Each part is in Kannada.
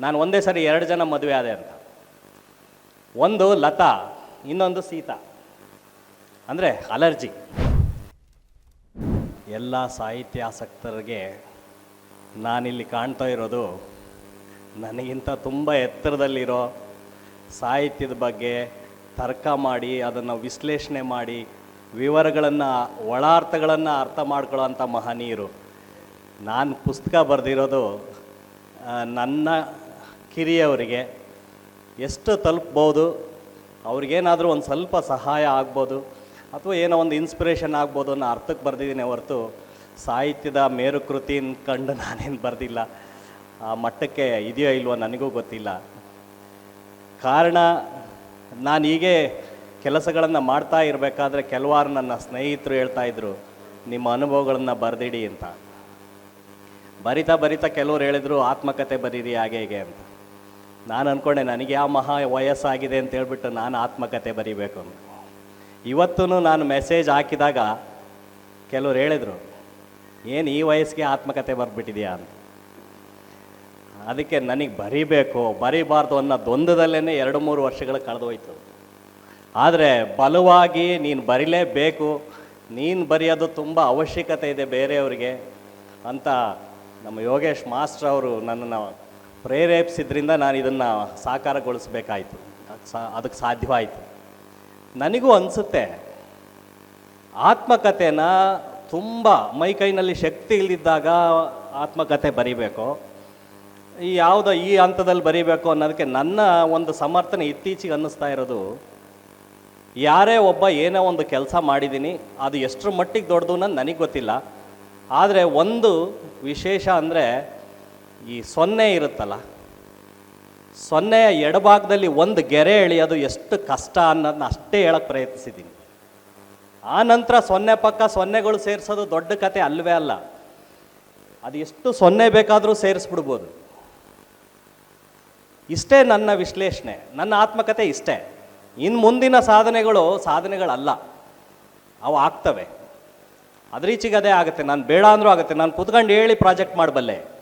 ನಾನು ಒಂದೇ ಸರಿ ಎರಡು ಜನ ಮದುವೆ ಆದೆ ಅಂತ. ಒಂದು ಲತಾ, ಇನ್ನೊಂದು ಸೀತಾ. ಅಂದರೆ ಅಲರ್ಜಿ. ಎಲ್ಲ ಸಾಹಿತ್ಯಾಸಕ್ತರಿಗೆ ನಾನಿಲ್ಲಿ ಕಾಣ್ತಾ ಇರೋದು, ನನಗಿಂತ ತುಂಬ ಎತ್ತರದಲ್ಲಿರೋ ಸಾಹಿತ್ಯದ ಬಗ್ಗೆ ತರ್ಕ ಮಾಡಿ, ಅದನ್ನು ವಿಶ್ಲೇಷಣೆ ಮಾಡಿ, ವಿವರಗಳನ್ನು, ಒಳಾರ್ಥಗಳನ್ನು ಅರ್ಥ ಮಾಡ್ಕೊಳ್ಳೋಂಥ ಮಹನೀಯರು. ನಾನು ಪುಸ್ತಕ ಬರೆದಿರೋದು ನನ್ನ ಕಿರಿಯವರಿಗೆ ಎಷ್ಟು ತಲುಪ್ಬೋದು, ಅವ್ರಿಗೇನಾದರೂ ಒಂದು ಸ್ವಲ್ಪ ಸಹಾಯ ಆಗ್ಬೋದು, ಅಥವಾ ಏನೋ ಒಂದು ಇನ್ಸ್ಪಿರೇಷನ್ ಆಗ್ಬೋದು ಅನ್ನೋ ಅರ್ಥಕ್ಕೆ ಬರೆದಿದ್ದೀನಿ ಹೊರತು ಸಾಹಿತ್ಯದ ಮೇರುಕೃತಿ ಕಂಡು ನಾನೇನು ಬರೆದಿಲ್ಲ. ಆ ಮಟ್ಟಕ್ಕೆ ಇದೆಯೋ ಇಲ್ವೋ ನನಗೂ ಗೊತ್ತಿಲ್ಲ. ಕಾರಣ, ನಾನು ಹೀಗೆ ಕೆಲಸಗಳನ್ನು ಮಾಡ್ತಾ ಇರಬೇಕಾದ್ರೆ ಕೆಲವಾರು ನನ್ನ ಸ್ನೇಹಿತರು ಹೇಳ್ತಾ ಇದ್ರು, ನಿಮ್ಮ ಅನುಭವಗಳನ್ನು ಬರೆದಿಡಿ ಅಂತ. ಬರಿತಾ ಬರಿತಾ ಕೆಲವರು ಹೇಳಿದರು, ಆತ್ಮಕತೆ ಬರೀರಿ, ಹಾಗೆ ಹೀಗೆ ಅಂತ. ನಾನು ಅಂದ್ಕೊಂಡೆ ನನಗೆ ಯಾವ ಮಹಾ ವಯಸ್ಸಾಗಿದೆ ಅಂತ ಹೇಳ್ಬಿಟ್ಟು ನಾನು ಆತ್ಮಕತೆ ಬರಿಬೇಕು ಇವತ್ತೂ ನಾನು ಮೆಸೇಜ್ ಹಾಕಿದಾಗ ಕೆಲವ್ರು ಹೇಳಿದರು, ಏನು ಈ ವಯಸ್ಸಿಗೆ ಆತ್ಮಕತೆ ಬರ್ಬಿಟ್ಟಿದೆಯಾ ಅಂತ. ಅದಕ್ಕೆ ನನಗೆ ಬರಿಬೇಕು, ಬರಿಬಾರ್ದು ಅನ್ನೋ ದ್ವಂದ್ವದಲ್ಲೇ ಎರಡು ಮೂರು ವರ್ಷಗಳು ಕಳೆದೋಯ್ತು. ಆದರೆ ಬಲವಾಗಿ ನೀನು ಬರಿಲೇಬೇಕು, ನೀನು ಬರೆಯೋದು ತುಂಬ ಅವಶ್ಯಕತೆ ಇದೆ ಬೇರೆಯವರಿಗೆ ಅಂತ ನಮ್ಮ ಯೋಗೇಶ್ ಮಾಸ್ಟರ್ ಅವರು ನನ್ನನ್ನು ಪ್ರೇರೇಪಿಸಿದ್ರಿಂದ ನಾನು ಇದನ್ನು ಸಾಕಾರಗೊಳಿಸ್ಬೇಕಾಯ್ತು. ಸಾ ಅದಕ್ಕೆ ಸಾಧ್ಯವಾಯಿತು. ನನಗೂ ಅನಿಸುತ್ತೆ, ಆತ್ಮಕಥೆನ ತುಂಬ ಮೈ ಕೈನಲ್ಲಿ ಶಕ್ತಿ ಇಲ್ಲದಿದ್ದಾಗ ಆತ್ಮಕಥೆ ಬರೀಬೇಕು? ಈ ಯಾವುದೋ ಈ ಹಂತದಲ್ಲಿ ಬರೀಬೇಕು ಅನ್ನೋದಕ್ಕೆ ನನ್ನ ಒಂದು ಸಮರ್ಥನೆ ಇತ್ತೀಚೆಗೆ ಅನ್ನಿಸ್ತಾ ಇರೋದು, ಯಾರೇ ಒಬ್ಬ ಏನೋ ಒಂದು ಕೆಲಸ ಮಾಡಿದ್ದೀನಿ ಅದು ಎಷ್ಟರ ಮಟ್ಟಿಗೆ ದೊಡ್ಡದು ಅನ್ನೋದು ನನಗೆ ಗೊತ್ತಿಲ್ಲ. ಆದರೆ ಒಂದು ವಿಶೇಷ ಅಂದರೆ ಈ ಸೊನ್ನೆ ಇರುತ್ತಲ್ಲ? ಸೊನ್ನೆಯ ಎಡಭಾಗದಲ್ಲಿ ಒಂದು ಗೆರೆ ಎಳೆಯೋದು ಎಷ್ಟು ಕಷ್ಟ ಅನ್ನೋದನ್ನ ಅಷ್ಟೇ ಹೇಳಕ್ಕೆ ಪ್ರಯತ್ನಿಸಿದ್ದೀನಿ. ಆ ನಂತರ ಸೊನ್ನೆ ಪಕ್ಕ ಸೊನ್ನೆಗಳು ಸೇರಿಸೋದು ದೊಡ್ಡ ಕತೆ ಅಲ್ವೇ ಅಲ್ಲ. ಅದು ಎಷ್ಟು ಸೊನ್ನೆ ಬೇಕಾದರೂ ಸೇರಿಸ್ಬಿಡ್ಬೋದು. ಇಷ್ಟೇ ನನ್ನ ವಿಶ್ಲೇಷಣೆ, ನನ್ನ ಆತ್ಮಕತೆ ಇಷ್ಟೇ. ಇನ್ನು ಮುಂದಿನ ಸಾಧನೆಗಳು ಸಾಧನೆಗಳಲ್ಲ. ಅವು ಆಗ್ತವೆ. ಅದರೀಚಿಗೆ ಅದೇ ಆಗುತ್ತೆ. ನಾನು ಬೇಡ ಅಂದರೂ ಆಗುತ್ತೆ. ನಾನು ಕುತ್ಕೊಂಡು ಹೇಳಿ ಪ್ರಾಜೆಕ್ಟ್ ಮಾಡಬಲ್ಲೆ.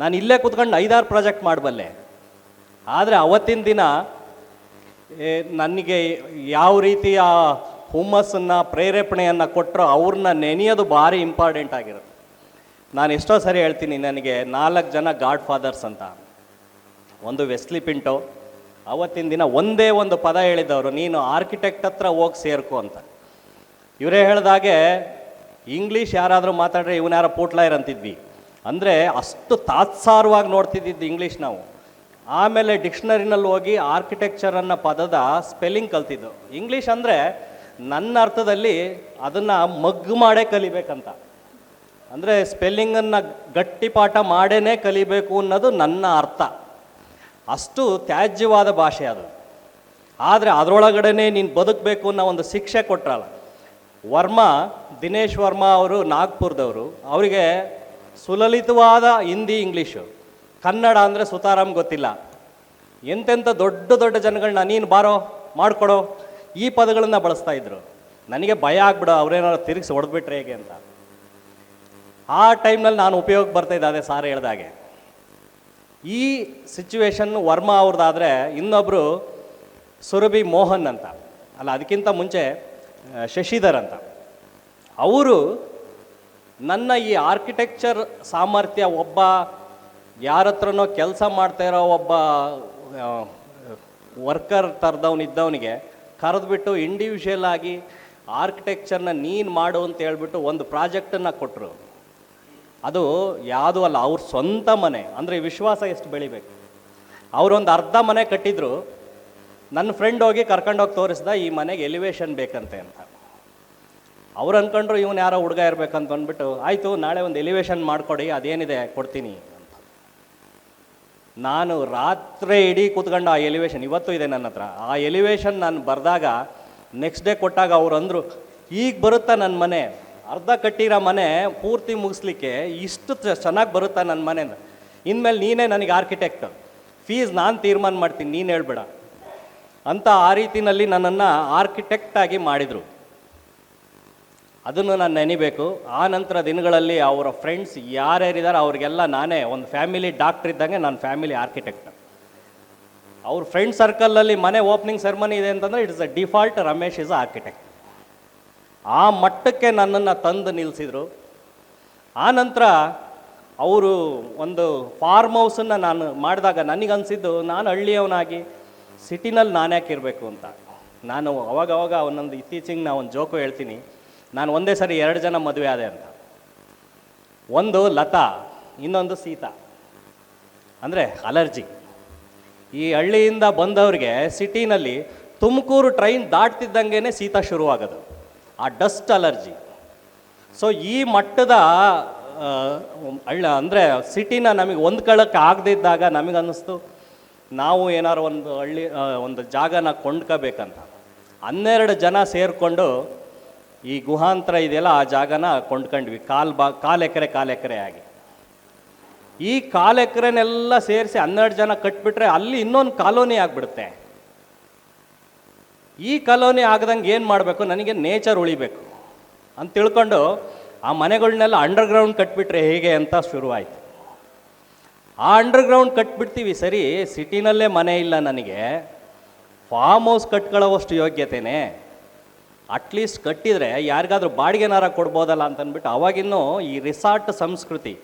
ನಾನು ಇಲ್ಲೇ ಕೂತ್ಕೊಂಡು ಐದಾರು ಪ್ರಾಜೆಕ್ಟ್ ಮಾಡಬಲ್ಲೆ. ಆದರೆ ಅವತ್ತಿನ ದಿನ ನನಗೆ ಯಾವ ರೀತಿಯ ಹುಮ್ಮಸ್ಸನ್ನು, ಪ್ರೇರೇಪಣೆಯನ್ನು ಕೊಟ್ಟರೋ ಅವ್ರನ್ನ ನೆನೆಯೋದು ಭಾರಿ ಇಂಪಾರ್ಟೆಂಟ್ ಆಗಿರುತ್ತೆ. ನಾನು ಎಷ್ಟೋ ಸರಿ ಹೇಳ್ತೀನಿ ನನಗೆ ನಾಲ್ಕು ಜನ ಗಾಡ್ ಫಾದರ್ಸ್ ಅಂತ. ಒಂದು ವೆಸ್ಲಿ ಪಿಂಟೋ ಅವತ್ತಿನ ದಿನ ಒಂದೇ ಒಂದು ಪದ ಹೇಳಿದವರು, ನೀನು ಆರ್ಕಿಟೆಕ್ಟ್ ಹತ್ರ ಹೋಗಿ ಸೇರ್ಕೊ ಅಂತ. ಇವರೇ ಹೇಳಿದಾಗೆ ಇಂಗ್ಲೀಷ್ ಯಾರಾದರೂ ಮಾತಾಡ್ರೆ ಇವನ್ಯಾರ ಯಾರೋ ಪೋಟ್ಲಾಯರ್ ಅಂತಿದ್ವಿ. ಅಂದರೆ ಅಷ್ಟು ತಾತ್ಸಾರವಾಗಿ ನೋಡ್ತಿದ್ದಿದ್ದು ಇಂಗ್ಲೀಷ್ ನಾವು. ಆಮೇಲೆ ಡಿಕ್ಷನರಿನಲ್ಲಿ ಹೋಗಿ ಆರ್ಕಿಟೆಕ್ಚರ್ ಅನ್ನೋ ಪದದ ಸ್ಪೆಲ್ಲಿಂಗ್ ಕಲ್ತಿದ್ದು. ಇಂಗ್ಲೀಷ್ ಅಂದರೆ ನನ್ನ ಅರ್ಥದಲ್ಲಿ ಅದನ್ನು ಮಗ್ಗು ಮಾಡೇ ಕಲಿಬೇಕಂತ. ಅಂದರೆ ಸ್ಪೆಲ್ಲಿಂಗನ್ನು ಗಟ್ಟಿಪಾಠ ಮಾಡೇ ಕಲಿಬೇಕು ಅನ್ನೋದು ನನ್ನ ಅರ್ಥ. ಅಷ್ಟು ತ್ಯಾಜ್ಯವಾದ ಭಾಷೆ ಅದು. ಆದರೆ ಅದರೊಳಗಡೆನೆ ನೀನು ಬದುಕಬೇಕು ಅನ್ನೋ ಒಂದು ಶಿಕ್ಷೆ ಕೊಟ್ರಲ್ಲ. ವರ್ಮಾ, ದಿನೇಶ್ ವರ್ಮಾ ಅವರು ನಾಗ್ಪುರದವರು. ಅವರಿಗೆ ಸುಲಲಿತವಾದ ಹಿಂದಿ ಇಂಗ್ಲೀಷು ಕನ್ನಡ ಅಂದರೆ ಸುತಾರಾಮ್ ಗೊತ್ತಿಲ್ಲ. ಎಂತೆಂಥ ದೊಡ್ಡ ದೊಡ್ಡ ಜನಗಳನ್ನ ನೀನು ಬಾರೋ, ಮಾಡಿಕೊಡೋ, ಈ ಪದಗಳನ್ನು ಬಳಸ್ತಾ ಇದ್ರು. ನನಗೆ ಭಯ ಆಗ್ಬಿಡೋ, ಅವ್ರೇನಾದ್ರು ತಿರುಗಿಸಿ ಹೊಡೆದ್ಬಿಟ್ರೆ ಹೇಗೆ ಅಂತ. ಆ ಟೈಮ್ನಲ್ಲಿ ನಾನು ಉಪಯೋಗ ಬರ್ತಾ ಇದ್ದೆ, ಅದೇ ಸಾರ್ ಹೇಳ್ದಾಗೆ ಈ ಸಿಚುವೇಶನ್ ವರ್ಮಾ ಅವ್ರದ್ದಾದರೆ ಇನ್ನೊಬ್ಬರು ಸುರಭಿ ಮೋಹನ್ ಅಂತ. ಅಲ್ಲ, ಅದಕ್ಕಿಂತ ಮುಂಚೆ ಶಶಿಧರ್ ಅಂತ. ಅವರು ನನ್ನ ಈ ಆರ್ಕಿಟೆಕ್ಚರ್ ಸಾಮರ್ಥ್ಯ ಒಬ್ಬ ಯಾರ ಹತ್ರನೋ ಕೆಲಸ ಮಾಡ್ತಾ ಇರೋ ಒಬ್ಬ ವರ್ಕರ್ ಥರದವನಿದ್ದವನಿಗೆ ಕರೆದ್ಬಿಟ್ಟು ಇಂಡಿವಿಜುವಲ್ ಆಗಿ ಆರ್ಕಿಟೆಕ್ಚರ್ನ ನೀನು ಮಾಡು ಅಂತ ಹೇಳ್ಬಿಟ್ಟು ಒಂದು ಪ್ರಾಜೆಕ್ಟನ್ನು ಕೊಟ್ಟರು ಅದು ಯಾವುದೂ ಅಲ್ಲ, ಅವ್ರ ಸ್ವಂತ ಮನೆ. ಅಂದರೆ ವಿಶ್ವಾಸ ಎಷ್ಟು ಬೆಳಿಬೇಕು? ಅವರೊಂದು ಅರ್ಧ ಮನೆ ಕಟ್ಟಿದ್ರು. ನನ್ನ ಫ್ರೆಂಡ್ ಹೋಗಿ ಕರ್ಕೊಂಡೋಗಿ ತೋರಿಸ್ದ, ಈ ಮನೆಗೆ ಎಲಿವೇಶನ್ ಬೇಕಂತೆ ಅಂತ. ಅವ್ರು ಅನ್ಕೊಂಡ್ರು ಇವನು ಯಾರೋ ಹುಡುಗ ಇರಬೇಕಂತ ಅಂದ್ಬಿಟ್ಟು ಆಯಿತು, ನಾಳೆ ಒಂದು ಎಲಿವೇಶನ್ ಮಾಡಿಕೊಡಿ, ಅದೇನಿದೆ ಕೊಡ್ತೀನಿ. ಅಂತ ನಾನು ರಾತ್ರಿ ಇಡೀ ಕೂತ್ಕೊಂಡು ಆ ಎಲಿವೇಶನ್ ಇವತ್ತು ಇದೆ ನನ್ನ ಹತ್ರ. ಆ ಎಲಿವೇಶನ್ ನಾನು ಬರೆದಾಗ ನೆಕ್ಸ್ಟ್ ಡೇ ಕೊಟ್ಟಾಗ ಅವ್ರು ಅಂದರು, ಈಗ ಬರುತ್ತಾ ನನ್ನ ಮನೆ? ಅರ್ಧ ಕಟ್ಟಿರೋ ಮನೆ ಪೂರ್ತಿ ಮುಗಿಸ್ಲಿಕ್ಕೆ ಇಷ್ಟು ಚೆನ್ನಾಗಿ ಬರುತ್ತಾ ನನ್ನ ಮನೆ? ಇನ್ಮೇಲೆ ನೀನೇ ನನಗೆ ಆರ್ಕಿಟೆಕ್ಟ್ ಫೀಸ್ ನಾನು ತೀರ್ಮಾನ ಮಾಡ್ತೀನಿ, ನೀನು ಹೇಳ್ಬೇಡ. ಅಂತ ಆ ರೀತಿನಲ್ಲಿ ನನ್ನನ್ನು ಆರ್ಕಿಟೆಕ್ಟಾಗಿ ಮಾಡಿದರು. ಅದನ್ನು ನಾನು ನೆನಿಬೇಕು. ಆ ನಂತರ ದಿನಗಳಲ್ಲಿ ಅವರ ಫ್ರೆಂಡ್ಸ್ ಯಾರ್ಯಾರಿದ್ದಾರೆ ಅವ್ರಿಗೆಲ್ಲ ನಾನೇ ಒಂದು ಫ್ಯಾಮಿಲಿ ಡಾಕ್ಟ್ರ್ ಇದ್ದಂಗೆ ನಾನು ಫ್ಯಾಮಿಲಿ ಆರ್ಕಿಟೆಕ್ಟ್ ಅವ್ರ ಫ್ರೆಂಡ್ ಸರ್ಕಲಲ್ಲಿ ಮನೆ ಓಪನಿಂಗ್ ಸೆರೆಮನಿ ಇದೆ ಅಂತಂದರೆ it's a default Ramesh is architect ಆ ಮಟ್ಟಕ್ಕೆ ನನ್ನನ್ನು ತಂದು ನಿಲ್ಲಿಸಿದರು ಆ ನಂತರ ಅವರು ಒಂದು ಫಾರ್ಮ್ ಹೌಸನ್ನು ನಾನು ಮಾಡಿದಾಗ ನನಗನ್ಸಿದ್ದು ನಾನು ಹಳ್ಳಿಯವನಾಗಿ ಸಿಟಿನಲ್ಲಿ ನಾನು ಯಾಕೆ ಇರಬೇಕು ಅಂತ. ನಾನು ಅವಾಗವಾಗ ಒಂದೊಂದು ಇತ್ತೀಚೆಗೆ ನಾ ಒಂದು ಜೋಕು ಹೇಳ್ತೀನಿ. ನಾನು ಒಂದೇ ಸರಿ ಎರಡು ಜನ ಮದುವೆ ಆದೆ ಅಂತ. ಒಂದು ಲತಾ, ಇನ್ನೊಂದು ಸೀತಾ. ಅಂದರೆ ಅಲರ್ಜಿ. ಈ ಹಳ್ಳಿಯಿಂದ ಬಂದವ್ರಿಗೆ ಸಿಟಿನಲ್ಲಿ ತುಮಕೂರು ಟ್ರೈನ್ ದಾಟ್ತಿದ್ದಂಗೆ ಶೀತ ಶುರುವಾಗೋದು. ಆ ಡಸ್ಟ್ ಅಲರ್ಜಿ. ಸೊ ಈ ಮಟ್ಟದ ಹಳ್ಳ ಅಂದರೆ ಸಿಟಿನ ನಮಗೆ ಹೊಂದ್ಕೊಳ್ಳೋಕ್ಕೆ ಆಗದಿದ್ದಾಗ ನಮಗೆ ಅನ್ನಿಸ್ತು ನಾವು ಏನಾರು ಒಂದು ಹಳ್ಳಿ ಒಂದು ಜಾಗನ ಕೊಂಡ್ಕೋಬೇಕಂತ. ಹನ್ನೆರಡು ಜನ ಸೇರಿಕೊಂಡು ಈ ಗುಹಾಂತರ ಇದೆಯಲ್ಲ, ಆ ಜಾಗನ ಕೊಂಡ್ಕೊಂಡ್ವಿ. ಕಾಲು ಬಾ ಕಾಲು ಎಕರೆ ಕಾಲು ಎಕರೆ ಆಗಿ. ಈ ಕಾಲು ಎಕರೆನೆಲ್ಲ ಸೇರಿಸಿ ಹನ್ನೆರಡು ಜನ ಕಟ್ಬಿಟ್ರೆ ಅಲ್ಲಿ ಇನ್ನೊಂದು ಕಾಲೋನಿ ಆಗಿಬಿಡುತ್ತೆ. ಈ ಕಾಲೋನಿ ಆಗದಂಗೆ ಏನು ಮಾಡಬೇಕು? ನನಗೆ ನೇಚರ್ ಉಳಿಬೇಕು. ಅಂತ ತಿಳ್ಕೊಂಡು ಆ ಮನೆಗಳನ್ನೆಲ್ಲ ಅಂಡರ್ಗ್ರೌಂಡ್ ಕಟ್ಬಿಟ್ರೆ ಹೇಗೆ ಅಂತ ಶುರುವಾಯಿತು. ಆ ಅಂಡರ್ಗ್ರೌಂಡ್ ಕಟ್ಬಿಡ್ತೀವಿ ಸರಿ, ಸಿಟಿನಲ್ಲೇ ಮನೆ ಇಲ್ಲ ನನಗೆ. ಫಾರ್ಮ್ ಹೌಸ್ ಕಟ್ಕೊಳ್ಳೋವಷ್ಟು ಯೋಗ್ಯತೆನೇ. ಅಟ್ಲೀಸ್ಟ್ ಕಟ್ಟಿದರೆ ಯಾರಿಗಾದ್ರೂ ಬಾಡಿಗೆನಾರ ಕೊಡ್ಬೋದಲ್ಲ ಅಂತ ಅಂದ್ಬಿಟ್ಟು ಅವಾಗಿನ್ನೂ ಈ ರಿಸಾರ್ಟ್ ಸಂಸ್ಕೃತಿ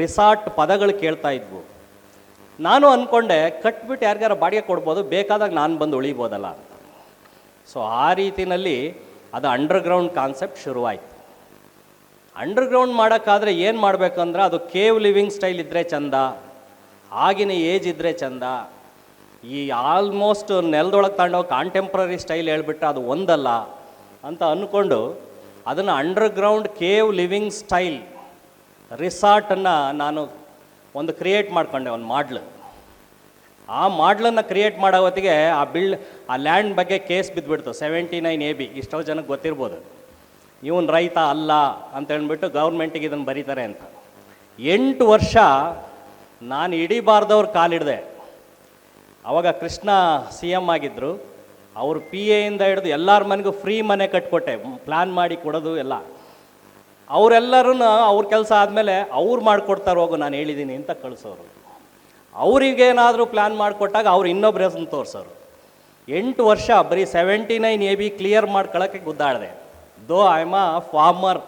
ರಿಸಾರ್ಟ್ ಪದಗಳು ಕೇಳ್ತಾ ಇದ್ವು. ನಾನು ಅಂದ್ಕೊಂಡೆ ಕಟ್ಬಿಟ್ಟು ಯಾರಿಗಾರ ಬಾಡಿಗೆ ಕೊಡ್ಬೋದು, ಬೇಕಾದಾಗ ನಾನು ಬಂದು ಉಳಿಬೋದಲ್ಲ ಅಂತ. ಸೊ ಆ ರೀತಿಯಲ್ಲಿ ಅದು ಅಂಡರ್ಗ್ರೌಂಡ್ ಕಾನ್ಸೆಪ್ಟ್ ಶುರುವಾಯಿತು. ಅಂಡರ್ಗ್ರೌಂಡ್ ಮಾಡೋಕ್ಕಾದರೆ ಏನು ಮಾಡಬೇಕಂದ್ರೆ ಅದು ಕೇವ್ ಲಿವಿಂಗ್ ಸ್ಟೈಲ್ ಇದ್ದರೆ ಚಂದ, ಆಗಿನ ಏಜ್ ಇದ್ದರೆ ಚಂದ, ಈ ಆಲ್ಮೋಸ್ಟ್ ನೆಲದೊಳಗೆ ತಗೊಂಡೋಗಿ ಕಾಂಟೆಂಪ್ರರಿ ಸ್ಟೈಲ್ ಹೇಳ್ಬಿಟ್ರೆ ಅದು ಒಂದಲ್ಲ. ಅಂತ ಅಂದ್ಕೊಂಡು ಅದನ್ನು ಅಂಡರ್ಗ್ರೌಂಡ್ ಕೇವ್ ಲಿವಿಂಗ್ ಸ್ಟೈಲ್ ರಿಸಾರ್ಟನ್ನು ನಾನು ಒಂದು ಕ್ರಿಯೇಟ್ ಮಾಡ್ಕೊಂಡೆ, ಒಂದು ಮಾಡ್ಲು. ಆ ಮಾಡ್ಲನ್ನು ಕ್ರಿಯೇಟ್ ಮಾಡೋ ಹೊತ್ತಿಗೆ ಆ ಬಿಲ್ಡ್ ಆ ಲ್ಯಾಂಡ್ ಬಗ್ಗೆ ಕೇಸ್ ಬಿದ್ದುಬಿಡ್ತು ಸೆವೆಂಟಿ ನೈನ್ ಎ ಬಿ ಇಷ್ಟೋ ಜನಕ್ಕೆ ಗೊತ್ತಿರ್ಬೋದು. ಇವನು ರೈತ ಅಲ್ಲ ಅಂತ ಹೇಳ್ಬಿಟ್ಟು ಗೌರ್ಮೆಂಟಿಗೆ ಇದನ್ನು ಬರೀತಾರೆ ಅಂತ. ಎಂಟು ವರ್ಷ ನಾನು ಹಿಡಿಬಾರ್ದವ್ರು ಕಾಲಿಡಿದೆ. ಆವಾಗ ಕೃಷ್ಣ ಸಿ ಎಂ ಆಗಿದ್ದರು ಅವ್ರು ಪಿ ಎಯಿಂದ ಹಿಡಿದು ಎಲ್ಲರ ಮನೆಗೂ ಫ್ರೀ ಮನೆ ಕಟ್ಕೊಟ್ಟೆ ಪ್ಲ್ಯಾನ್ ಮಾಡಿ ಕೊಡೋದು ಎಲ್ಲ. ಅವರೆಲ್ಲರೂ ಅವ್ರ ಕೆಲಸ ಆದಮೇಲೆ ಅವ್ರು ಮಾಡಿಕೊಡ್ತಾರೆ ಹೋಗು, ನಾನು ಹೇಳಿದ್ದೀನಿ ಅಂತ ಕಳಿಸೋರು. ಅವರಿಗೇನಾದರೂ ಪ್ಲ್ಯಾನ್ ಮಾಡಿಕೊಟ್ಟಾಗ ಅವ್ರು ಇನ್ನೊಬ್ರು ಹೆಸರು ತೋರಿಸೋರು. ಎಂಟು ವರ್ಷ, ಬರೀ seventy nine A B clear ಮಾಡ್ಕೊಳ್ಳೋಕ್ಕೆ ಗುದ್ದಾಡಿದೆ. Though I M a farmer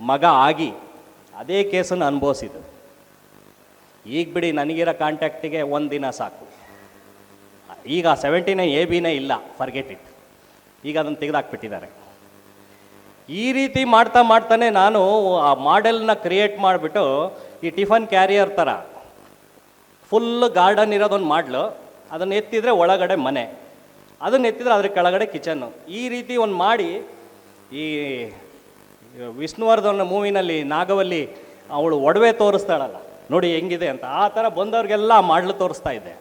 ಮಗ ಆಗಿ. ಅದೇ ಕೇಸನ್ನು ಅನುಭವಿಸಿದ್ದು. ಈಗ ಬಿಡಿ, ನನಗಿರೋ ಕಾಂಟ್ಯಾಕ್ಟಿಗೆ ಒಂದು ದಿನ ಸಾಕು. ಈಗ ಸೆವೆಂಟಿ ನೈನ್ ಎ ಬಿನೇ ಇಲ್ಲ ಫರ್ಗೆಟ್ ಇಟ್ ಈಗ ಅದನ್ನು ತೆಗೆದಾಕ್ಬಿಟ್ಟಿದ್ದಾರೆ. ಈ ರೀತಿ ಮಾಡ್ತಾ ಮಾಡ್ತಾನೆ ನಾನು ಆ ಮಾಡೆಲ್ನ ಕ್ರಿಯೇಟ್ ಮಾಡಿಬಿಟ್ಟು ಈ ಟಿಫನ್ ಕ್ಯಾರಿಯರ್ ಥರ ಫುಲ್ ಗಾರ್ಡನ್ ಇರೋದೊಂದು ಮಾಡ್ಲು. ಅದನ್ನು ಎತ್ತಿದರೆ ಒಳಗಡೆ ಮನೆ. ಅದನ್ನು ಎತ್ತಿದ್ರೆ ಅದ್ರ ಕೆಳಗಡೆ ಕಿಚನ್ನು ಈ ರೀತಿ ಒಂದು ಮಾಡಿ ಈ ವಿಷ್ಣುವರ್ಧನ್ ಮೂವಿನಲ್ಲಿ ನಾಗವಲ್ಲಿ ಅವಳು ಒಡವೆ ತೋರಿಸ್ತಾಳಲ್ಲ, ನೋಡಿ ಹೆಂಗಿದೆ ಅಂತ. ಆ ಥರ ಬಂದವ್ರಿಗೆಲ್ಲ ಮಾಡಲು ತೋರಿಸ್ತಾ ಇದ್ದೆ.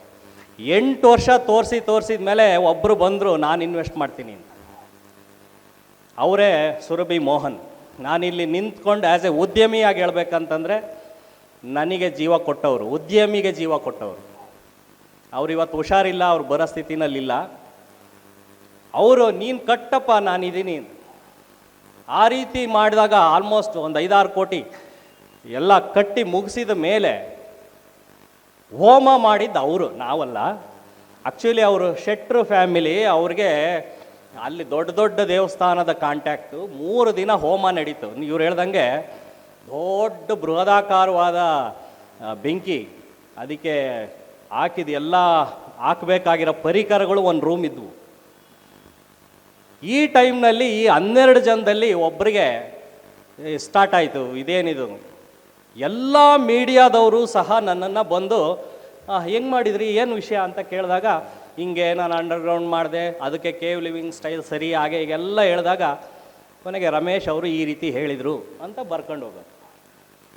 ಎಂಟು ವರ್ಷ ತೋರಿಸಿ ತೋರಿಸಿದ ಮೇಲೆ ಒಬ್ಬರು ಬಂದರು, ನಾನು ಇನ್ವೆಸ್ಟ್ ಮಾಡ್ತೀನಿ ಅಂತ. ಅವರೇ, ಸುರಭಿ ಮೋಹನ್, ನಾನಿಲ್ಲಿ ನಿಂತ್ಕೊಂಡು ಆ್ಯಸ್ ಎ ಉದ್ಯಮಿಯಾಗಿ ಹೇಳ್ಬೇಕಂತಂದರೆ ನನಗೆ ಜೀವ ಕೊಟ್ಟವರು, ಉದ್ಯಮಿಗೆ ಜೀವ ಕೊಟ್ಟವರು. ಅವ್ರು ಇವತ್ತು ಹುಷಾರಿಲ್ಲ, ಅವ್ರು ಬರೋ ಸ್ಥಿತಿನಲ್ಲಿಲ್ಲ. ಅವರು, ನೀನು ಕಟ್ಟಪ್ಪ, ನಾನಿದ್ದೀನಿ ಆ ರೀತಿ ಮಾಡಿದಾಗ ಆಲ್ಮೋಸ್ಟ್ ಒಂದು ಐದಾರು ಕೋಟಿ ಎಲ್ಲ ಕಟ್ಟಿ ಮುಗಿಸಿದ ಮೇಲೆ ಹೋಮ ಮಾಡಿದ್ದು ಅವರು, ನಾವಲ್ಲ. ಆ್ಯಕ್ಚುಲಿ ಅವರು ಶೆಟ್ರು ಫ್ಯಾಮಿಲಿ ಅವ್ರಿಗೆ ಅಲ್ಲಿ ದೊಡ್ಡ ದೊಡ್ಡ ದೇವಸ್ಥಾನದ ಕಾಂಟ್ಯಾಕ್ಟು ಮೂರು ದಿನ ಹೋಮ ನಡೀತು. ಇವ್ರು ಹೇಳ್ದಂಗೆ ದೊಡ್ಡ ಬೃಹದಾಕಾರವಾದ ಬೆಂಕಿ, ಅದಕ್ಕೆ ಹಾಕಿದ ಎಲ್ಲ ಹಾಕಬೇಕಾಗಿರೋ ಪರಿಕರಗಳು ಒಂದು ರೂಮ್ ಇದ್ವು. ಈ ಟೈಮ್ನಲ್ಲಿ ಈ ಹನ್ನೆರಡು ಜನದಲ್ಲಿ ಒಬ್ಬರಿಗೆ ಸ್ಟಾರ್ಟ್ ಆಯಿತು. ಇದೇನಿದು? ಎಲ್ಲ ಮೀಡಿಯಾದವರು ಸಹ ನನ್ನನ್ನು ಬಂದು ಹೆಂಗ್ ಮಾಡಿದ್ರಿ? ಏನು ವಿಷಯ? ಅಂತ ಕೇಳಿದಾಗ, ಹಿಂಗೆ ನಾನು ಅಂಡರ್ಗ್ರೌಂಡ್ ಮಾಡಿದೆ, ಅದಕ್ಕೆ ಕೇವ್ ಲಿವಿಂಗ್ ಸ್ಟೈಲ್ ಸರಿ, ಹಾಗೆ ಈಗೆಲ್ಲ ಹೇಳಿದಾಗ ಕೊನೆಗೆ ರಮೇಶ್ ಅವರು ಈ ರೀತಿ ಹೇಳಿದರು ಅಂತ ಬರ್ಕೊಂಡು ಹೋಗೋದು.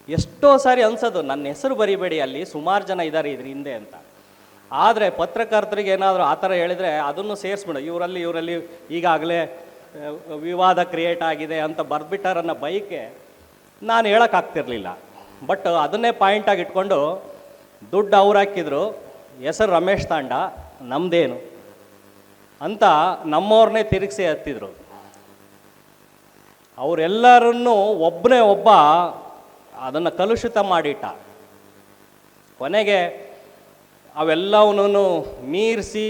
ಎಷ್ಟೋ ಸಾರಿ ಅನ್ಸೋದು, ನನ್ನ ಹೆಸರು ಬರಿಬೇಡಿ ಅಲ್ಲಿ, ಸುಮಾರು ಜನ ಇದ್ದಾರೆ ಇದ್ರ ಹಿಂದೆ ಅಂತ. ಆದರೆ ಪತ್ರಕರ್ತರಿಗೆ ಏನಾದರೂ ಆ ಥರ ಹೇಳಿದರೆ ಅದನ್ನು ಸೇರಿಸ್ಬಿಡು, ಇವರಲ್ಲಿ ಇವರಲ್ಲಿ ಈಗಾಗಲೇ ವಿವಾದ ಕ್ರಿಯೇಟ್ ಆಗಿದೆ ಅಂತ ಬರೆದ್ಬಿಟ್ಟಾರನ್ನ ಬೈಕೆ, ನಾನು ಹೇಳೋಕ್ಕಾಗ್ತಿರ್ಲಿಲ್ಲ ಬಟ್ ಅದನ್ನೇ ಪಾಯಿಂಟಾಗಿ ಇಟ್ಕೊಂಡು ದುಡ್ಡು ಅವ್ರು ಹಾಕಿದ್ರು. ಹೆಸರು ರಮೇಶ್ ತಾಂಡ ನಮ್ಮದೇನು ಅಂತ ನಮ್ಮವ್ರನ್ನೇ ತಿರುಗಿಸಿ ಹತ್ತಿದ್ರು ಅವರೆಲ್ಲರನ್ನೂ ಒಬ್ಬನೇ ಒಬ್ಬ ಅದನ್ನು ಕಲುಷಿತ ಮಾಡಿಟ್ಟ. ಕೊನೆಗೆ ಅವೆಲ್ಲವನನ್ನು ಮೀರಿಸಿ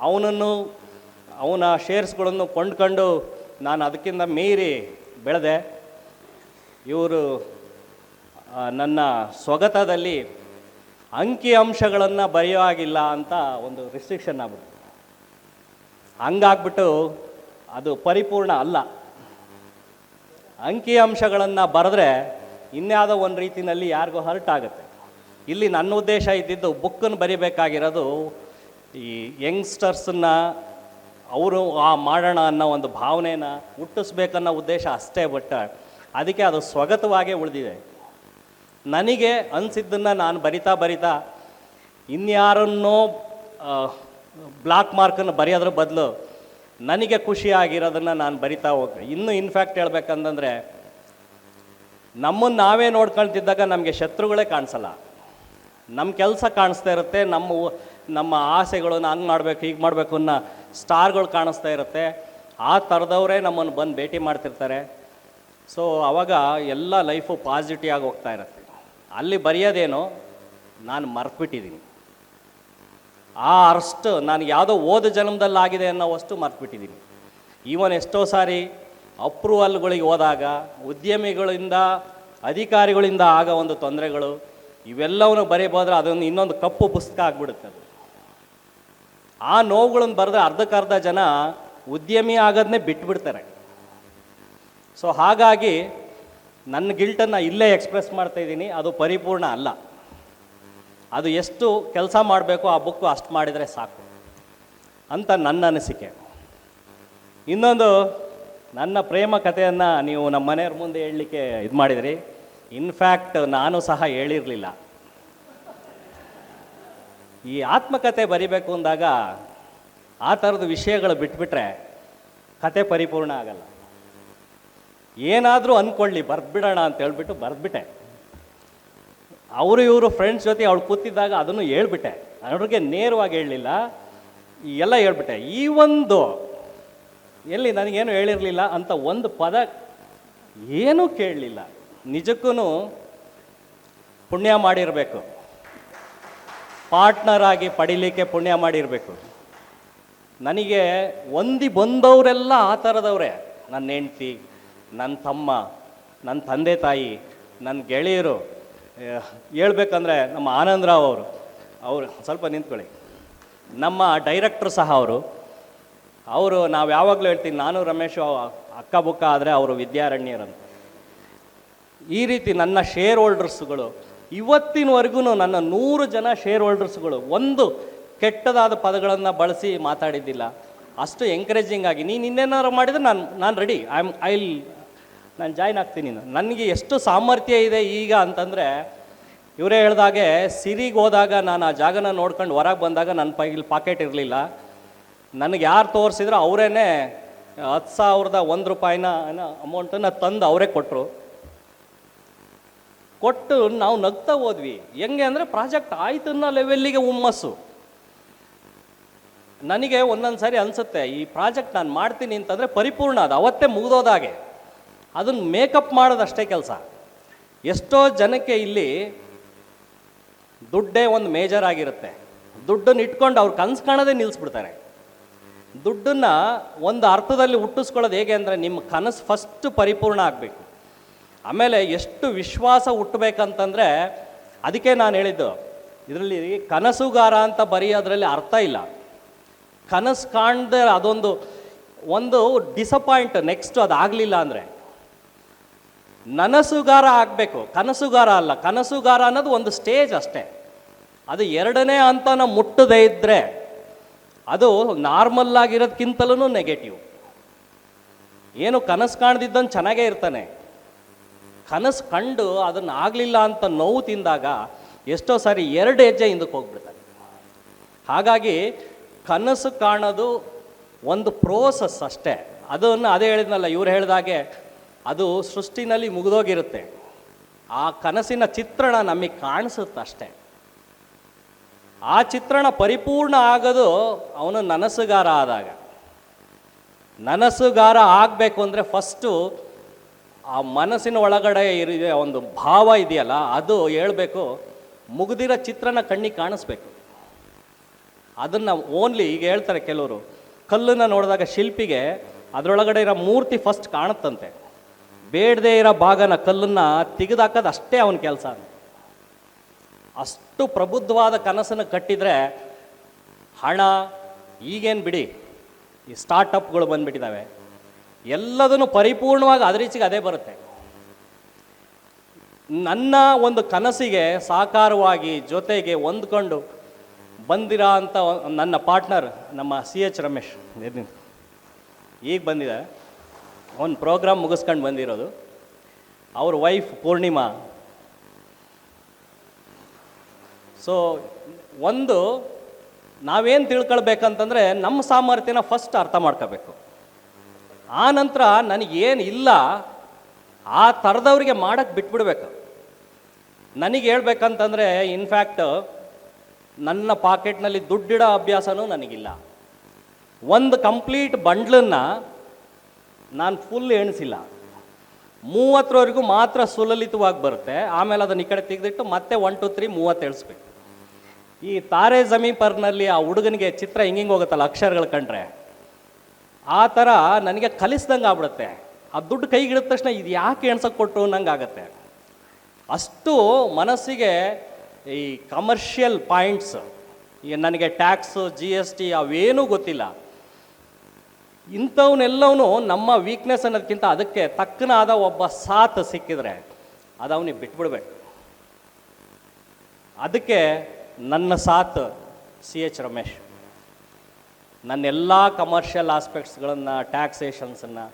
ಅವನನ್ನು ಅವನ ಶೇರ್ಸ್ಗಳನ್ನು ಕೊಂಡ್ಕೊಂಡು ನಾನು ಅದಕ್ಕಿಂತ ಮೀರಿ ಬೆಳೆದೆ. ಇವರು ನನ್ನ ಸ್ವಗತದಲ್ಲಿ ಅಂಕಿ ಅಂಶಗಳನ್ನು ಬರೆಯೋ ಹಾಗಿಲ್ಲ ಅಂತ ಒಂದು ರಿಸ್ಟ್ರಿಕ್ಷನ್ ಆಗ್ಬಿಟ್ಟು ಹಂಗಾಗ್ಬಿಟ್ಟು ಅದು ಪರಿಪೂರ್ಣ ಅಲ್ಲ. ಅಂಕಿ ಅಂಶಗಳನ್ನು ಬರೆದ್ರೆ ಇನ್ಯಾವುದೋ ಒಂದು ರೀತಿಯಲ್ಲಿ ಯಾರಿಗೂ ಹರ್ಟ್ ಆಗುತ್ತೆ. ಇಲ್ಲಿ ನನ್ನ ಉದ್ದೇಶ ಇದ್ದಿದ್ದು ಬುಕ್ಕನ್ನು ಬರಿಬೇಕಾಗಿರೋದು ಈ ಯಂಗ್ಸ್ಟರ್ಸನ್ನ ಅವರು ಆ ಮಾಡೋಣ ಅನ್ನೋ ಒಂದು ಭಾವನೆನ ಹುಟ್ಟಿಸ್ಬೇಕನ್ನೋ ಉದ್ದೇಶ ಅಷ್ಟೇ ಬಟ್ ಅದಕ್ಕೆ ಅದು ಸ್ವಗತವಾಗೇ ಉಳಿದಿದೆ. ನನಗೆ ಅನಿಸಿದ್ದನ್ನು ನಾನು ಬರಿತಾ ಬರಿತಾ ಇನ್ಯಾರನ್ನೋ ಬ್ಲಾಕ್ ಮಾರ್ಕನ್ನು ಬರೆಯೋದ್ರ ಬದಲು ನನಗೆ ಖುಷಿಯಾಗಿರೋದನ್ನು ನಾನು ಬರಿತಾ ಹೋಗ್ತೀನಿ ಇನ್ನು ಇನ್ಫ್ಯಾಕ್ಟ್ ಹೇಳ್ಬೇಕಂತಂದರೆ ನಮ್ಮನ್ನು ನಾವೇ ನೋಡ್ಕೊಳ್ತಿದ್ದಾಗ ನಮಗೆ ಶತ್ರುಗಳೇ ಕಾಣಿಸಲ್ಲ. ನಮ್ಮ ಕೆಲಸ ಕಾಣಿಸ್ತಾ ಇರುತ್ತೆ, ನಮ್ಮ ನಮ್ಮ ಆಸೆಗಳು ಹಂಗೆ ಮಾಡಬೇಕು, ಹೀಗೆ ಮಾಡಬೇಕು ಅನ್ನೋ ಸ್ಟಾರ್ಗಳು ಕಾಣಿಸ್ತಾ ಇರುತ್ತೆ. ಆ ಥರದವರೇ ನಮ್ಮನ್ನು ಬಂದು ಭೇಟಿ ಮಾಡ್ತಿರ್ತಾರೆ. ಸೊ ಆವಾಗ ಎಲ್ಲ ಲೈಫು ಪಾಸಿಟಿವ್ ಆಗಿ ಹೋಗ್ತಾ ಇರುತ್ತೆ. ಅಲ್ಲಿ ಬರೆಯೋದೇನೋ ನಾನು ಮರ್ತ್ಬಿಟ್ಟಿದ್ದೀನಿ. ಆ ಅಷ್ಟು ನಾನು ಯಾವುದೋ ಓದ ಜನ್ಮದಲ್ಲಿ ಆಗಿದೆ ಅನ್ನೋವಷ್ಟು ಮರ್ತ್ಬಿಟ್ಟಿದ್ದೀನಿ. ಈವನ್ ಎಷ್ಟೋ ಸಾರಿ ಅಪ್ರೂವಲ್ಗಳಿಗೆ ಹೋದಾಗ, ಉದ್ಯಮಿಗಳಿಂದ, ಅಧಿಕಾರಿಗಳಿಂದ ಆಗೋ ಒಂದು ತೊಂದರೆಗಳು, ಇವೆಲ್ಲವನ್ನು ಬರೀಬೋದ್ರೆ ಅದೊಂದು ಇನ್ನೊಂದು ಕಪ್ಪು ಪುಸ್ತಕ ಆಗ್ಬಿಡುತ್ತೆ ಅದು. ಆ ನೋವುಗಳನ್ನು ಬರೆದ್ರೆ ಅರ್ಧಕ್ಕರ್ಧ ಜನ ಉದ್ಯಮಿ ಆಗೋದನ್ನೇ ಬಿಟ್ಬಿಡ್ತಾರೆ. ಸೊ ಹಾಗಾಗಿ ನನ್ನ ಗಿಲ್ಟನ್ನು ಇಲ್ಲೇ ಎಕ್ಸ್ಪ್ರೆಸ್ ಮಾಡ್ತಾ ಇದ್ದೀನಿ, ಅದು ಪರಿಪೂರ್ಣ ಅಲ್ಲ. ಅದು ಎಷ್ಟು ಕೆಲಸ ಮಾಡಬೇಕು ಆ ಬುಕ್ಕು ಅಷ್ಟು ಮಾಡಿದರೆ ಸಾಕು ಅಂತ ನನ್ನ ಅನಿಸಿಕೆ. ಇನ್ನೊಂದು, ನನ್ನ ಪ್ರೇಮ ಕಥೆಯನ್ನು ನೀವು ನಮ್ಮ ಮನೆಯವ್ರ ಮುಂದೆ ಹೇಳಲಿಕ್ಕೆ ಇದು ಮಾಡಿದಿರಿ. ಇನ್ಫ್ಯಾಕ್ಟ್ ನಾನು ಸಹ ಹೇಳಿರಲಿಲ್ಲ. ಈ ಆತ್ಮಕತೆ ಬರಿಬೇಕು ಅಂದಾಗ ಆ ಥರದ ವಿಷಯಗಳು ಬಿಟ್ಬಿಟ್ರೆ ಕತೆ ಪರಿಪೂರ್ಣ ಆಗಲ್ಲ. ಏನಾದರೂ ಅಂದ್ಕೊಳ್ಳಿ ಬರ್ದ್ಬಿಡೋಣ ಅಂತ ಹೇಳ್ಬಿಟ್ಟು ಬರೆದ್ಬಿಟ್ಟೆ. ಅವರು ಇವರು ಫ್ರೆಂಡ್ಸ್ ಜೊತೆ ಅವಳು ಕೂತಿದ್ದಾಗ ಅದನ್ನು ಹೇಳ್ಬಿಟ್ಟೆ. ಅವ್ರಿಗೆ ನೇರವಾಗಿ ಹೇಳಲಿಲ್ಲ ಎಲ್ಲ ಹೇಳ್ಬಿಟ್ಟೆ. ಈ ಒಂದು, ಎಲ್ಲಿ ನನಗೇನು ಹೇಳಿರಲಿಲ್ಲ ಅಂತ ಒಂದು ಪದ ಏನೂ ಕೇಳಲಿಲ್ಲ. ನಿಜಕ್ಕೂ ಪುಣ್ಯ ಮಾಡಿರಬೇಕು. ಪಾರ್ಟ್ನರ್ ಆಗಿ ಪಡಿಲಿಕ್ಕೆ ಪುಣ್ಯ ಮಾಡಿರಬೇಕು. ನನಗೆ ಹೊಂದಿ ಬಂದವರೆಲ್ಲ ಆ ಥರದವ್ರೆ ನನ್ನ ಹೆಂಡ್ತಿ ನನ್ನ ತಮ್ಮ ನನ್ನ ತಂದೆ ತಾಯಿ ನನ್ನ ಗೆಳೆಯರು ಹೇಳ್ಬೇಕಂದ್ರೆ ನಮ್ಮ ಆನಂದರಾವ್ ಅವರು. ಅವರು ಸ್ವಲ್ಪ ನಿಂತ್ಕೊಳ್ಳಿ. ನಮ್ಮ ಡೈರೆಕ್ಟ್ರು ಸಹ ಅವರು. ಅವರು ನಾವು ಯಾವಾಗಲೂ ಹೇಳ್ತೀನಿ, ನಾನು ರಮೇಶ್ ಅಕ್ಕ ಬುಕ್ಕ ಆದರೆ ಅವರು ವಿದ್ಯಾರಣ್ಯರಂತ. ಈ ರೀತಿ ನನ್ನ ಶೇರ್ ಹೋಲ್ಡರ್ಸ್ಗಳು ಇವತ್ತಿನವರೆಗೂ ನನ್ನ ನೂರು ಜನ ಶೇರ್ ಹೋಲ್ಡರ್ಸ್ಗಳು ಒಂದು ಕೆಟ್ಟದಾದ ಪದಗಳನ್ನು ಬಳಸಿ ಮಾತಾಡಿದ್ದಿಲ್ಲ. ಅಷ್ಟು ಎಂಕರೇಜಿಂಗ್ ಆಗಿ, ನೀನು ಇನ್ನೇನಾರು ಮಾಡಿದರೆ ನಾನು ನಾನು ರೆಡಿ ಐ ಆಮ್ ಐ ನಾನು ಜಾಯ್ನ್ ಆಗ್ತೀನಿ ನನಗೆ ಎಷ್ಟು ಸಾಮರ್ಥ್ಯ ಇದೆ ಈಗ ಅಂತಂದರೆ, ಇವರೇ ಹೇಳ್ದಾಗೆ, ಸಿರಿಗೆ ಹೋದಾಗ ನಾನು ಆ ಜಾಗನ ನೋಡ್ಕೊಂಡು ಹೊರಗೆ ಬಂದಾಗ ನನ್ನ ಪೈಲಿ ಪಾಕೆಟ್ ಇರಲಿಲ್ಲ. ನನಗೆ ಯಾರು ತೋರಿಸಿದ್ರು ಅವರೇ ಹತ್ತು ಸಾವಿರದ ಒಂದು ರೂಪಾಯಿನ ಅಮೌಂಟನ್ನು ತಂದು ಅವರೇ ಕೊಟ್ಟರು ಕೊಟ್ಟು ನಾವು ನಗ್ತಾ ಹೋದ್ವಿ. ಹೆಂಗೆ ಅಂದರೆ ಪ್ರಾಜೆಕ್ಟ್ ಆಯ್ತು ಅನ್ನೋ ಲೆವೆಲ್ಲಿಗೆ ಹುಮ್ಮಸ್ಸು. ನನಗೆ ಒಂದೊಂದು ಸಾರಿ ಅನಿಸುತ್ತೆ, ಈ ಪ್ರಾಜೆಕ್ಟ್ ನಾನು ಮಾಡ್ತೀನಿ ಅಂತಂದರೆ ಪರಿಪೂರ್ಣ ಅದು ಅವತ್ತೇ ಮುಗಿದೋದಾಗೆ ಅದನ್ನು ಮೇಕಪ್ ಮಾಡೋದಷ್ಟೇ ಕೆಲಸ. ಎಷ್ಟೋ ಜನಕ್ಕೆ ಇಲ್ಲಿ ದುಡ್ಡೇ ಒಂದು ಮೇಜರ್ ಆಗಿರುತ್ತೆ. ದುಡ್ಡನ್ನು ಇಟ್ಕೊಂಡು ಅವ್ರು ಕನ್ಸು ಕಾಣೋದೇ ನಿಲ್ಲಿಸ್ಬಿಡ್ತಾರೆ ದುಡ್ಡನ್ನು ಒಂದು ಅರ್ಥದಲ್ಲಿ ಹುಟ್ಟಿಸ್ಕೊಳ್ಳೋದು ಹೇಗೆ ಅಂದರೆ ನಿಮ್ಮ ಕನಸು ಫಸ್ಟ್ ಪರಿಪೂರ್ಣ ಆಗಬೇಕು. ಆಮೇಲೆ ಎಷ್ಟು ವಿಶ್ವಾಸ ಹುಟ್ಟಬೇಕಂತಂದರೆ ಅದಕ್ಕೆ ನಾನು ಹೇಳಿದ್ದು, ಇದರಲ್ಲಿ ಕನಸುಗಾರ ಅಂತ ಬರೆಯೋದ್ರಲ್ಲಿ ಅರ್ಥ ಇಲ್ಲ. ಕನಸು ಕಾಣದೆ ಅದೊಂದು, ಒಂದು ಡಿಸಪಾಯಿಂಟ್ ನೆಕ್ಸ್ಟ್ ಅದು ಆಗಲಿಲ್ಲ ಅಂದರೆ. ನನಸುಗಾರ ಆಗಬೇಕು. ಕನಸುಗಾರ ಅಲ್ಲ. ಕನಸುಗಾರ ಅನ್ನೋದು ಒಂದು ಸ್ಟೇಜ್ ಅಷ್ಟೇ. ಅದು ಎರಡನೇ ಹಂತನ ಮುಟ್ಟದೇ ಇದ್ದರೆ ಅದು ನಾರ್ಮಲ್ ಆಗಿರೋದಕ್ಕಿಂತಲೂ ನೆಗೆಟಿವ್ ಏನು ಕನಸು ಕಾಣ್ದಿದ್ದನ್ನು ಚೆನ್ನಾಗೇ ಇರ್ತಾನೆ. ಕನಸು ಕಂಡು ಅದನ್ನು ಆಗಲಿಲ್ಲ ಅಂತ ನೋವು ತಿಂದಾಗ ಎಷ್ಟೋ ಸಾರಿ ಎರಡು ಹೆಜ್ಜೆ ಹಿಂದಕ್ಕೆ ಹೋಗ್ಬಿಡ್ತಾನೆ ಹಾಗಾಗಿ ಕನಸು ಕಾಣೋದು ಒಂದು ಪ್ರೋಸೆಸ್ ಅಷ್ಟೇ. ಅದನ್ನು ಅದೇ ಹೇಳಿದ್ನಲ್ಲ, ಇವ್ರು ಹೇಳಿದಾಗೆ ಅದು ಸೃಷ್ಟಿನಲ್ಲಿ ಮುಗಿದೋಗಿರುತ್ತೆ. ಆ ಕನಸಿನ ಚಿತ್ರಣ ನಮಗೆ ಕಾಣಿಸುತ್ತಷ್ಟೆ ಆ ಚಿತ್ರಣ ಪರಿಪೂರ್ಣ ಆಗೋದು ಅವನು ನನಸುಗಾರ ಆದಾಗ. ನನಸುಗಾರ ಆಗಬೇಕು ಅಂದರೆ ಫಸ್ಟು ಆ ಮನಸ್ಸಿನ ಒಳಗಡೆ ಇರೋ ಒಂದು ಭಾವ ಇದೆಯಲ್ಲ, ಅದು ಹೇಳಬೇಕು, ಮುಗಿದಿರೋ ಚಿತ್ರನ ಕಣ್ಣಿಗೆ ಕಾಣಿಸ್ಬೇಕು. ಅದನ್ನು ಓನ್ಲಿ ಈಗ ಹೇಳ್ತಾರೆ ಕೆಲವರು, ಕಲ್ಲನ್ನು ನೋಡಿದಾಗ ಶಿಲ್ಪಿಗೆ ಅದರೊಳಗಡೆ ಇರೋ ಮೂರ್ತಿ ಫಸ್ಟ್ ಕಾಣುತ್ತಂತೆ. ಬೇಡದೇ ಇರೋ ಭಾಗನ ಕಲ್ಲನ್ನು ತೆಗೆದಾಕೋದು ಅಷ್ಟೇ ಅವನ ಕೆಲಸ. ಅಷ್ಟು ಪ್ರಬುದ್ಧವಾದ ಕನಸನ್ನು ಕಟ್ಟಿದರೆ ಹಣ, ಈಗೇನು ಬಿಡಿ, ಈ ಸ್ಟಾರ್ಟಪ್ಗಳು ಬಂದ್ಬಿಟ್ಟಿದಾವೆ. ಎಲ್ಲದನ್ನು ಪರಿಪೂರ್ಣವಾಗಿ ಅದರೀಚಿಗೆ ಅದೇ ಬರುತ್ತೆ. ನನ್ನ ಒಂದು ಕನಸಿಗೆ ಸಾಕಾರವಾಗಿ ಜೊತೆಗೆ ಹೊಂದ್ಕೊಂಡು ಬಂದಿರೋ ಅಂತ ನನ್ನ ಪಾರ್ಟ್ನರ್ ನಮ್ಮ ಸಿ ಎಚ್ ರಮೇಶ್ ಈಗ ಬಂದಿದೆ. ಒಂದು ಪ್ರೋಗ್ರಾಮ್ ಮುಗಿಸ್ಕೊಂಡು ಬಂದಿರೋದು. ಅವ್ರ ವೈಫ್ ಪೂರ್ಣಿಮಾ. ಸೊ ಒಂದು, ನಾವೇನು ತಿಳ್ಕೊಳ್ಬೇಕಂತಂದರೆ ನಮ್ಮ ಸಾಮರ್ಥ್ಯನ ಫಸ್ಟ್ ಅರ್ಥ ಮಾಡ್ಕೋಬೇಕು. ಆ ನಂತರ ನನಗೇನು ಇಲ್ಲ, ಆ ಥರದವ್ರಿಗೆ ಮಾಡೋಕ್ಕೆ ಬಿಟ್ಬಿಡ್ಬೇಕು. ನನಗೆ ಹೇಳ್ಬೇಕಂತಂದರೆ ಇನ್ಫ್ಯಾಕ್ಟ್ ನನ್ನ ಪಾಕೆಟ್ನಲ್ಲಿ ದುಡ್ಡಿಡೋ ಅಭ್ಯಾಸನೂ ನನಗಿಲ್ಲ. ಒಂದು ಕಂಪ್ಲೀಟ್ ಬಂಡ್ಲನ್ನು ನಾನು ಫುಲ್ ಎಣಿಸಿಲ್ಲ. ಮೂವತ್ತರವರೆಗೂ ಮಾತ್ರ ಸುಲಲಿತವಾಗಿ ಬರುತ್ತೆ. ಆಮೇಲೆ ಅದನ್ನ ಈ ಕಡೆ ತೆಗೆದಿಟ್ಟು ಮತ್ತೆ ಒನ್ ಟು ತ್ರೀ ಮೂವತ್ತು ಎಳಿಸ್ಬೇಕು ಈ ತಾರೆ ಜಮೀಪರ್ನಲ್ಲಿ ಆ ಹುಡುಗನಿಗೆ ಚಿತ್ರ ಹಿಂಗಿಂಗ್ ಹೋಗುತ್ತಲ್ಲ ಅಕ್ಷರಗಳು ಕಂಡ್ರೆ. ಆ ಥರ ನನಗೆ ಕಲಿಸ್ದಂಗೆ ಆಗ್ಬಿಡುತ್ತೆ. ಆ ದುಡ್ಡು ಕೈಗೆ ಹಿಡಿದ ತಕ್ಷಣ ಇದು ಯಾಕೆ ಎಣ್ಸಕ್ಕೆ ಕೊಟ್ಟರು ನಂಗೆ ಅಷ್ಟು ಮನಸ್ಸಿಗೆ ಈ ಕಮರ್ಷಿಯಲ್ ಪಾಯಿಂಟ್ಸ್ ಈಗ ನನಗೆ ಟ್ಯಾಕ್ಸು ಜಿ ಎಸ್ ಟಿ ಅವೇನೂ ಗೊತ್ತಿಲ್ಲ. ಇಂಥವನ್ನೆಲ್ಲವೂ ನಮ್ಮ ವೀಕ್ನೆಸ್ ಅನ್ನೋದಕ್ಕಿಂತ ಅದಕ್ಕೆ ತಕ್ಕನಾದ ಒಬ್ಬ ಸಾಥ್ ಸಿಕ್ಕಿದ್ರೆ ಅದು ಅವನಿಗೆ ಬಿಟ್ಬಿಡ್ಬೇಕು. ಅದಕ್ಕೆ ನನ್ನ ಸಾಥ್ ಸಿ ಎಚ್ ರಮೇಶ್. ನನ್ನ ಎಲ್ಲ ಕಮರ್ಷಿಯಲ್ ಆಸ್ಪೆಕ್ಟ್ಸ್ಗಳನ್ನು ಟ್ಯಾಕ್ಸೇಷನ್ಸನ್ನು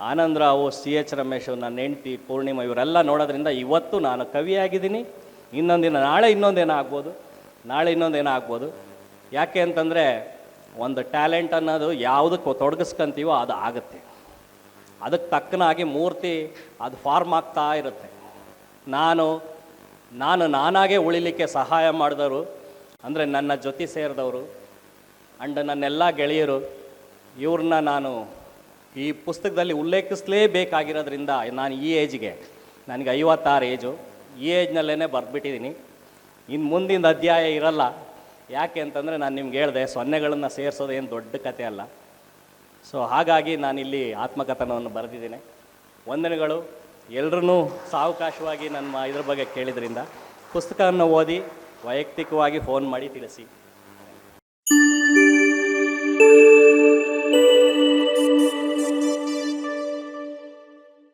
ಆನಂದರಾವು, ಸಿ ಎಚ್ ರಮೇಶು, ನನ್ನ ಹೆಂಡತಿ, ಪೂರ್ಣಿಮಾ ಇವರೆಲ್ಲ ನೋಡೋದ್ರಿಂದ ಇವತ್ತು ನಾನು ಕವಿಯಾಗಿದ್ದೀನಿ. ಇನ್ನೊಂದಿನ, ನಾಳೆ ಇನ್ನೊಂದೇನೋ ಆಗ್ಬೋದು ನಾಳೆ ಇನ್ನೊಂದೇನೋ ಆಗ್ಬೋದು ಯಾಕೆ ಅಂತಂದರೆ ಒಂದು ಟ್ಯಾಲೆಂಟ್ ಅನ್ನೋದು ಯಾವುದಕ್ಕೆ ತೊಡಗಿಸ್ಕೊಂತೀವೋ ಅದು ಆಗುತ್ತೆ. ಅದಕ್ಕೆ ತಕ್ಕನಾಗಿ ಮೂರ್ತಿ ಅದು ಫಾರ್ಮ್ ಆಗ್ತಾ ಇರುತ್ತೆ. ನಾನು ನಾನು ನಾನಾಗೆ ಉಳಿಲಿಕ್ಕೆ ಸಹಾಯ ಮಾಡಿದವರು, ಅಂದರೆ ನನ್ನ ಜೊತೆ ಸೇರಿದವರು, ಅಂಡ್ ನನ್ನೆಲ್ಲ ಗೆಳೆಯರು, ಇವ್ರನ್ನ ನಾನು ಈ ಪುಸ್ತಕದಲ್ಲಿ ಉಲ್ಲೇಖಿಸಲೇಬೇಕಾಗಿರೋದ್ರಿಂದ ನಾನು ಈ ಏಜ್ಗೆ, ನನಗೆ ಐವತ್ತಾರು ಏಜು, ಈ ಏಜ್ನಲ್ಲೇ ಬರೆದ್ಬಿಟ್ಟಿದ್ದೀನಿ. ಇನ್ನು ಮುಂದಿನ ಅಧ್ಯಾಯ ಇರಲ್ಲ. ಯಾಕೆ ಅಂತಂದರೆ ನಾನು ನಿಮ್ಗೆ ಹೇಳಿದೆ, ಸೊನ್ನೆಗಳನ್ನು ಸೇರಿಸೋದು ಏನು ದೊಡ್ಡ ಕತೆ ಅಲ್ಲ. ಸೊ ಹಾಗಾಗಿ ನಾನಿಲ್ಲಿ ಆತ್ಮಕಥನವನ್ನು ಬರೆದಿದ್ದೇನೆ. ವಂದನೆಗಳು. ಎಲ್ಲರೂ ಸಾವಕಾಶವಾಗಿ ನನ್ನ ಇದ್ರ ಬಗ್ಗೆ ಕೇಳಿದ್ರಿಂದ. ಪುಸ್ತಕವನ್ನು ಓದಿ, ವೈಯಕ್ತಿಕವಾಗಿ ಫೋನ್ ಮಾಡಿ ತಿಳಿಸಿ.